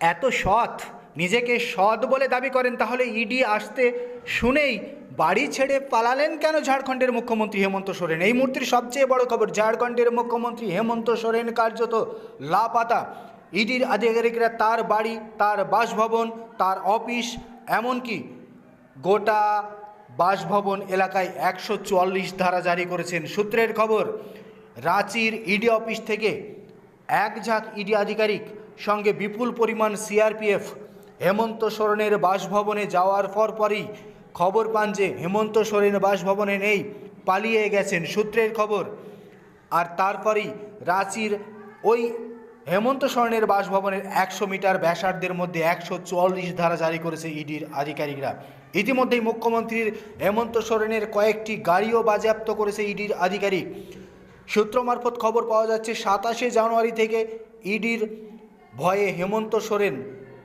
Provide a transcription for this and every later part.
এত সৎ, নিজেকে সৎ বলে দাবি করেন, তাহলে ইডি আসতে শুনেই বাড়ি ছেড়ে পালালেন কেন ঝাড়খণ্ডের মুখ্যমন্ত্রী হেমন্ত সোরেন? এই মুহূর্তের সবচেয়ে বড় খবর, ঝাড়খণ্ডের মুখ্যমন্ত্রী হেমন্ত সোরেন কার্যত লাপাতা। ইডির আধিকারিকরা তার বাড়ি, তার বাসভবন, তার অফিস, এমনকি গোটা বাসভবন এলাকায় একশো চুয়াল্লিশ ধারা জারি করেছেন। সূত্রের খবর, রাঁচির ইডি অফিস থেকে এক ঝাঁক ইডি আধিকারিক সঙ্গে বিপুল পরিমাণ সিআরপিএফ হেমন্ত সোরেনের বাসভবনে যাওয়ার পর পরই খবর পান যে হেমন্ত সোরেন বাসভবনে নেই, পালিয়ে গেছেন সূত্রের খবর। আর তারপরেই রাঁচির ওই হেমন্ত সোরেনের বাসভবনের একশো মিটার ব্যাসার্ধের মধ্যে একশো চুয়াল্লিশ ধারা জারি করেছে ইডির আধিকারিকরা। ইতিমধ্যেই মুখ্যমন্ত্রীর হেমন্ত সোরেনের কয়েকটি গাড়িও বাজেয়াপ্ত করেছে ইডির আধিকারিক। সূত্র মারফত খবর পাওয়া যাচ্ছে, সাতাশে জানুয়ারি থেকে ইডির ভয়ে হেমন্ত সোরেন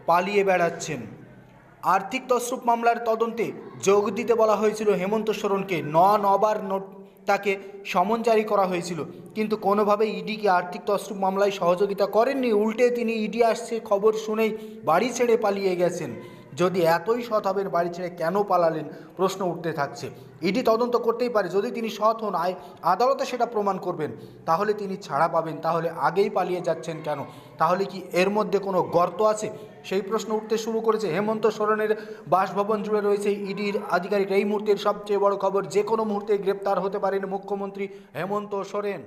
পালিয়ে বেড়াচ্ছেন। আর্থিক তসরুপ মামলার তদন্তে যোগ দিতে বলা হয়েছিল হেমন্ত সোরেনকে। ন নবার নোট তাকে সমন জারি করা হয়েছিল। কিন্তু কোনোভাবে ইডিকে আর্থিক তসরুপ মামলায় সহযোগিতা করেননি। উল্টে তিনি ইডি আসছে খবর শুনেই বাড়ি ছেড়ে পালিয়ে গেছেন। যদি এতই সৎ হবেন বাড়ি ছেড়ে কেন পালালেন? প্রশ্ন উঠতে থাকছে। ইডি তদন্ত করতেই পারে। যদি তিনি সৎ হন, আয় আদালতে সেটা প্রমাণ করবেন। তাহলে তিনি ছাড়া পাবেন। তাহলে আগেই পালিয়ে যাচ্ছেন কেন? তাহলে কি এর মধ্যে কোনো গর্ত আছে? সেই প্রশ্ন উঠতে শুরু করেছে হেমন্ত সোরেনের বাসভবন জুড়ে রয়েছে ইডির আধিকারিক। এই মুহূর্তের সবচেয়ে বড় খবর, যে কোনো মুহূর্তে গ্রেপ্তার হতে পারেন মুখ্যমন্ত্রী হেমন্ত সোরেন।